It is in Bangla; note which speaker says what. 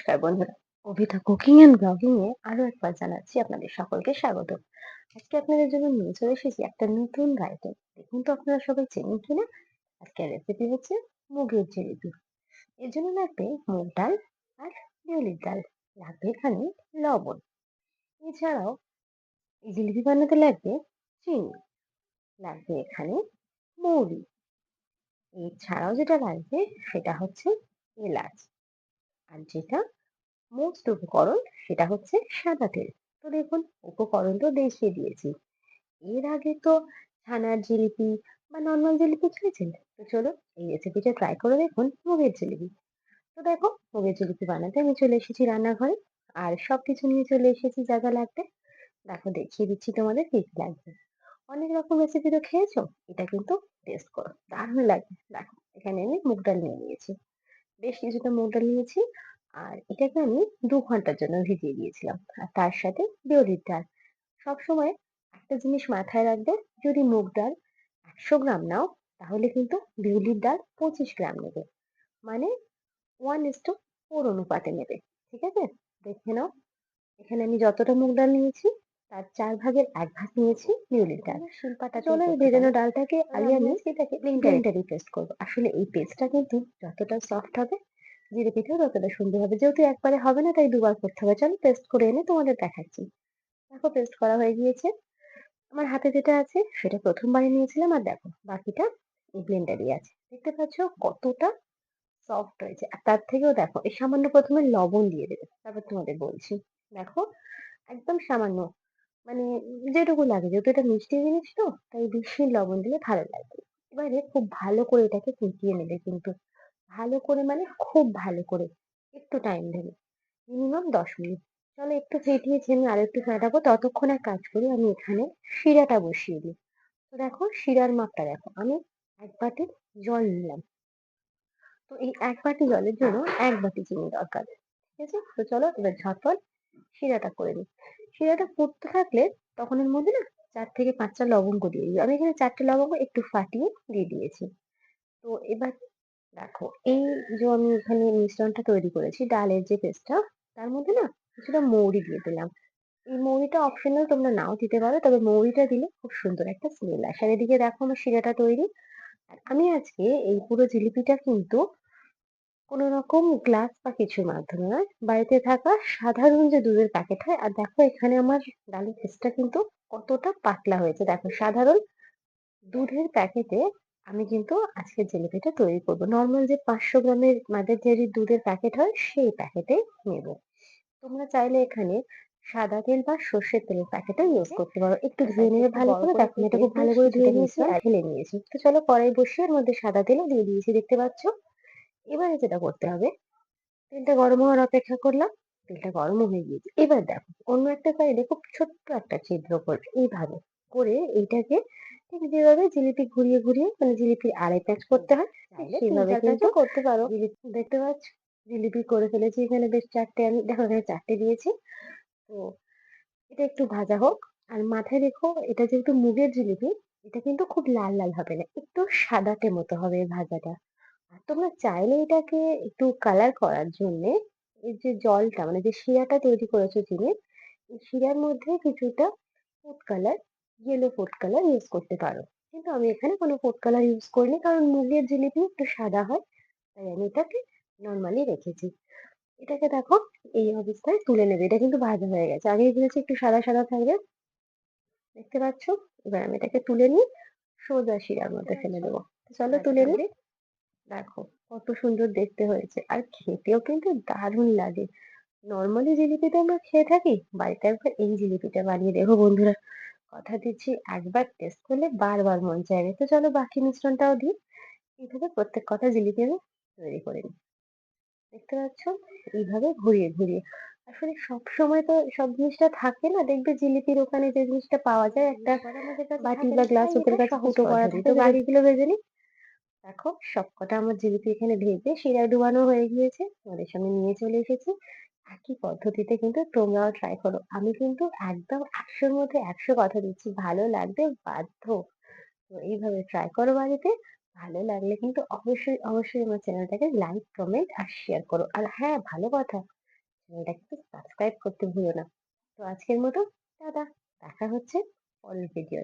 Speaker 1: নমস্কার বন্ধুরা। অভিতা কুকিং এন্ড ব্লগিং এ আরও একবার জানাচ্ছি আপনাদের সকলকে স্বাগত। আজকে আপনাদের জন্য নিয়ে চলে এসেছি একটা নতুন আইটেম দেখুন তো আপনারা সবাই চেনেন কিনা? আজকের রেসিপি হচ্ছে মুগের জিলিপি। এর জন্য লাগবে মুগ ডাল আর বিউলির ডাল। লাগবে এখানে লবণ। এছাড়াও এই জিলিপি বানাতে লাগবে চিনি। লাগবে এখানে মৌরি। এছাড়াও যেটা লাগবে সেটা হচ্ছে এলাচ। আর যেটা মোস্ট উপকরণ সেটা হচ্ছে সাদা তেল। তো দেখুন, উপকরণ তো দেখিয়ে দিয়েছি। এর আগে তো ছানার জিলিপি বা নর্মাল জিলিপি খেয়েছেন? তো চলো এই রেসিপিটা ট্রাই করে দেখুন মুগের জিলিপি। তো দেখো, মুগের জিলিপি বানাতে আমি চলে এসেছি রান্নাঘরে। আর সব কিছু নিয়ে চলে এসেছি যা যা লাগবে। দেখো, দেখিয়ে দিচ্ছি তোমাদের কি কি লাগবে। অনেক রকম রেসিপি তো খেয়েছো, এটা কিন্তু টেস্ট করো। দারুণ লাগবে। দেখো, এখানে আমি মুগ ডাল নিয়ে নিয়েছি। বেশ কিছুটা মুগ ডাল নিয়েছি। আর এটাকে আমি দু ঘণ্টার জন্য ভিজিয়ে দিয়েছিলাম। আর তার সাথে বিউলির ডাল। সবসময় একটা জিনিস মাথায় রাখবে যদি মুগ ডাল একশো গ্রাম নাও, তাহলে কিন্তু বিউলির ডাল পঁচিশ গ্রাম নেবে। মানে ওয়ান ইস টু ফোর অনুপাতে নেবে। ঠিক আছে? দেখে নাও। এখানে আমি যতটা মুগ ডাল নিয়েছি তার চার ভাগের এক ভাগ নিয়েছি বিউলির ডাল শিল্পাটা চলো এই ভেজানো ডালটাকে। আগে আমি এটাকে ব্লেন্ডারে পেস্ট করব। আসলে এই পেস্টটা কিন্তু যতটা সফট হবে জিলিপিটাও ততটা সুন্দর হবে। যেহেতু একবারে হবে না তাই দুবার করতে হবে। চলো পেস্ট করে এনে তোমাদের দেখাচ্ছি। দেখো পেস্ট করা হয়ে গিয়েছে। আমার হাতে যেটা আছে সেটা প্রথমবারে নিয়েছিলাম। আর দেখো বাকিটা এই ব্লেন্ডারই আছে। দেখতে পাচ্ছ কতটা সফট হয়েছে। আর তার থেকেও দেখো এই সামান্য প্রথমে লবণ দিয়ে দেবে। তারপর তোমাদের বলছি। দেখো একদম সামান্য মানে যেটুকু লাগে, যেহেতু এটা মিষ্টি জিনিস তো, তাই বেশি লবণ দিলে ভালো লাগবে এবারে খুব ভালো করে এটাকে ফুটিয়ে নেবে কিন্তু, ভালো করে মানে খুব ভালো করে, একটু টাইম দেবে মিনিমাম দশ মিনিট। চলো একটু ফেটিয়েছি আমি আর একটু ফেটাবো, ততক্ষণ এক কাজ করি আমি এখানে শিরাটা বসিয়ে দিই। তো দেখো শিরার মাপটা দেখো, আমি এক বাটি জল নিলাম। তো এই এক বাটি জলের জন্য এক বাটি চিনি দরকার, ঠিক আছে? তো চলো এবার ঝটপট শিরাটা করে নিই। শিরাটা ফুটতে থাকলে তখন এর মধ্যে না চার থেকে পাঁচটা লবঙ্গ দিয়ে দিই আমি এখানে চারটে লবঙ্গ একটু ফাটিয়ে দিয়ে দিয়েছি। তো এবার দেখো, এই যে আমি এখানে মিশ্রণটা তৈরি করেছি, ডালের যে পেস্টটা তার মধ্যে না কিছুটা মৌরি দিয়ে দিলাম। এই মৌরিটা অপশনাল তোমরা নাও দিতে পারো, তবে মৌরিটা দিলে খুব সুন্দর একটা স্মেল আসে। আর এদিকে দেখো আমার শিরাটা তৈরি। আর আমি আজকে এই পুরো জিলিপিটা কিন্তু কোনো রকম গ্লাস বা কিছুর মাধ্যমে নয়। বাড়িতে থাকা সাধারণ যে দুধের প্যাকেট হয় আর দেখো এখানে আমার ডালের পেস্টটা কিন্তু কতটা পাতলা হয়েছে। দেখো সাধারণ দুধের প্যাকেটে আমি কিন্তু আজকে জিলিপিটা তৈরি করব। নর্মাল যে পাঁচশো গ্রামের মাদের ডেয়ারি দুধের প্যাকেট হয় সেই প্যাকেটে নেব। তোমরা চাইলে এখানে সাদা তেল বা সর্ষের তেলের প্যাকেটও ইউজ করতে পারো। একটু ধুয়ে নেবে ভালো করে। দেখো এটা খুব ভালো করে ধুয়ে নিয়েছি আর ঢেলে নিয়েছি। তো চলো কড়াই বসিয়ে এর মধ্যে সাদা তেলও দিয়ে দিয়েছি। দেখতে পাচ্ছ? এবারে যেটা করতে হবে তেলটা গরম হওয়ার অপেক্ষা করলাম তেলটা গরম হয়ে গিয়েছে। এবার দেখো অন্য একটা সাইডে খুব ছোট্ট একটা ছিদ্র করবে এইভাবে করে এইটাকে ঠিক যেভাবে জিলিপি ঘুরিয়ে ঘুরিয়ে মানে জিলিপির আড়াই প্যাচ করতে হয় সেভাবে কিন্তু করতে পারো। দেখতে পাচ্ছ? জিলিপি করে ফেলেছি এখানে বেশ চারটে আমি দেখো এখানে চারটে দিয়েছি। তো এটা একটু ভাজা হোক আর মাথায় রেখো এটা যেহেতু মুগের জিলিপি এটা কিন্তু খুব লাল লাল হবে না একটু সাদাটে মতো হবে ভাজাটা। তোমরা চাইলে এটাকে একটু কালার করার জন্য এই যে জলটা মানে যে শিরাটা তৈরি করেছ চিনির এই শিরার মধ্যে কিছুটা food colour yellow food colour use করতে পারো। কিন্তু আমি এখানে কোনো ফুড কালার ইউজ করিনি কারণ মুগের জিলিপি একটু সাদা হয় তাই আমি এটাকে নর্মালি রেখেছি। এটাকে দেখো এই অবস্থায় তুলে নেবে এটা কিন্তু ভাজা হয়ে গেছে। আগে বলেছি একটু সাদা সাদা থাকবে। দেখতে পাচ্ছ? এবার আমি এটাকে তুলে নিই সোজা শিরার মধ্যে ফেলে দেবো। চলো তুলে নিই দেখো কত সুন্দর দেখতে হয়েছে। আর খেতেও কিন্তু দারুণ লাগে। নর্মালি জিলিপি তো আমরা খেয়ে থাকি বাড়িতে একবার এই জিলিপিটা বানিয়ে দেখো বন্ধুরা। কথা দিচ্ছি একবার টেস্ট করলে বারবার মন চাইবে তো চলো বাকি মিশ্রণটাও দিই। এইভাবে প্রত্যেক কটা জিলিপি আমি তৈরি করে নিই। দেখতে পাচ্ছ? এইভাবে ঘুরিয়ে ঘুরিয়ে। আসলে সব সময় তো সব জিনিসটা থাকে না। দেখবে জিলিপির ওখানে যে জিনিসটা পাওয়া যায় একটা বাটি বা গ্লাস ওদের কাছে ফুটো করা থাকে। তো বাকিগুলো ভেজে নিই। দেখো সবকটা আমার জিলিপি এখানে ভেজে শিরায় ডুবানো হয়ে গিয়েছে, তোমাদের সামনে নিয়ে চলে এসেছি। একই পদ্ধতিতে কিন্তু তোমরাও ট্রাই করো। আমি কিন্তু একদম একশোর মধ্যে একশো কথা দিচ্ছি, ভালো লাগবে বাধ্য। তো এইভাবে ট্রাই করো বাড়িতে, ভালো লাগলে কিন্তু অবশ্যই অবশ্যই আমার চ্যানেলটাকে লাইক কমেন্ট আর শেয়ার করো। আর হ্যাঁ ভালো কথা চ্যানেলটা কিন্তু সাবস্ক্রাইব করতে ভুলো না। তো আজকের মতো, টাটা, দেখা হচ্ছে পরের ভিডিও